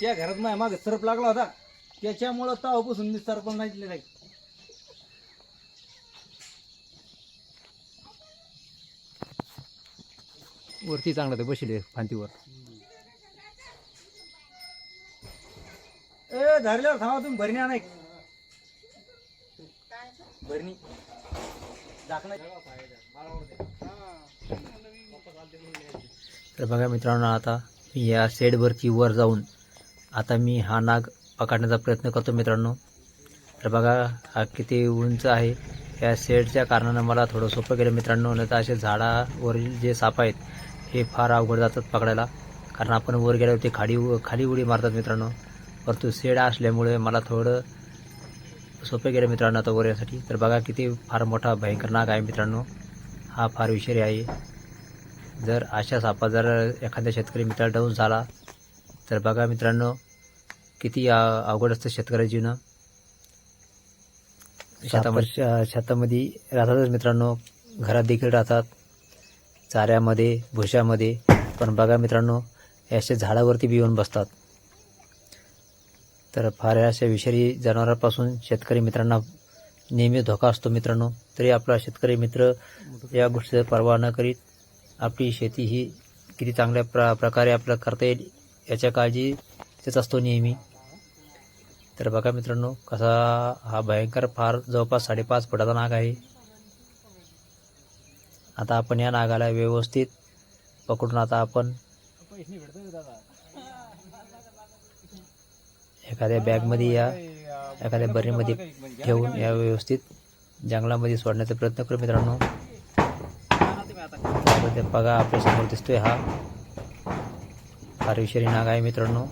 त्या घरात माझ्या मागे सरप लागला होता. त्याच्यामुळं तेव्हापासून मी सरपण नाही नाही वरती चांगलं ते बसले फांतीवर ए धरल्यावर थांबा तुम्ही भरणी आणा एक. भरणी. झाकणं तर बघा मित्रांनो आता या शेडवरती वर जाऊन आता मी हा नाग पकडण्याचा प्रयत्न करतो मित्रांनो. तर बघा हा किती उंच आहे. या शेडच्या कारणानं मला थोडं सोपं केलं मित्रांनो. नाही तर असे झाडावरील जे साप आहेत हे फार अवघड जातात पकडायला. कारण आपण वर गेल्यावर ते खाडी खाली उडी मारतात मित्रांनो. परंतु शेड असल्यामुळे मला थोडं सोपे गेलं मित्रांनो आता वर यासाठी तर बघा किती फार मोठा भयंकर नाग आहे मित्रांनो. हा फार विषारी आहे. जर अशा सापा जर एखाद्या शेतकरी मित्राला डाऊन झाला तर बघा मित्रांनो किती अवघड असतं शेतकऱ्याचं जीवन? शेतामध्ये शेतामध्ये राहतातच मित्रांनो. घरात देखील राहतात. चाऱ्यामध्ये भुशामध्ये. पण बघा मित्रांनो असे झाडावरती बी येऊन बसतात. तर फार अशा विषारी जनावरांपासून शेतकरी मित्रांना नेहमी धोका असतो मित्रांनो. तरी आपला शेतकरी मित्र या गोष्टीचा पर्वा न करीत आपली शेती ही किती चांगल्या प्र प्रकारे आपल्याला करता येईल याच्या काळजी तिथेच असतो नेहमी. तर बघा मित्रांनो कसा हा भयंकर फार जवळपास साडेपाच फुटाचा नाग आहे. आता आपण या नागाला व्यवस्थित पकडून आता आपण एखाद्या बॅगमध्ये या एखाद्या बरीमध्ये ठेवून या व्यवस्थित जंगलामध्ये सोडण्याचा प्रयत्न करू मित्रांनो. बघा आपल्यासमोर दिसतोय हा फार विषारी नाग आहे मित्रांनो.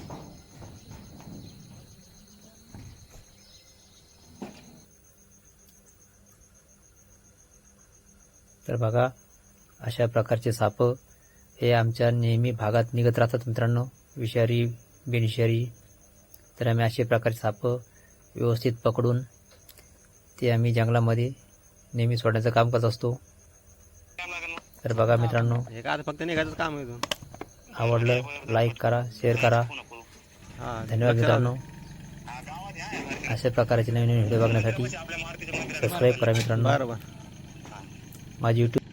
तर बघा अशा प्रकारचे साप हे आमच्या नेहमी भागात निघत राहतात मित्रांनो. विषारी बिनविषारी. तर आम्ही अशा प्रकारचे साप व्यवस्थित पकडून ते आम्ही जंगलामध्ये नेहमी सोडण्याचं काम करत असतो. तर बघा मित्रांनो फक्त निघायचं काम. आवडलं लाईक करा शेअर करा. धन्यवाद मित्रांनो. अशा प्रकारचे नवीन नवीन व्हिडिओ बघण्यासाठी सबस्क्राईब करा मित्रांनो. माझी यूट्यूब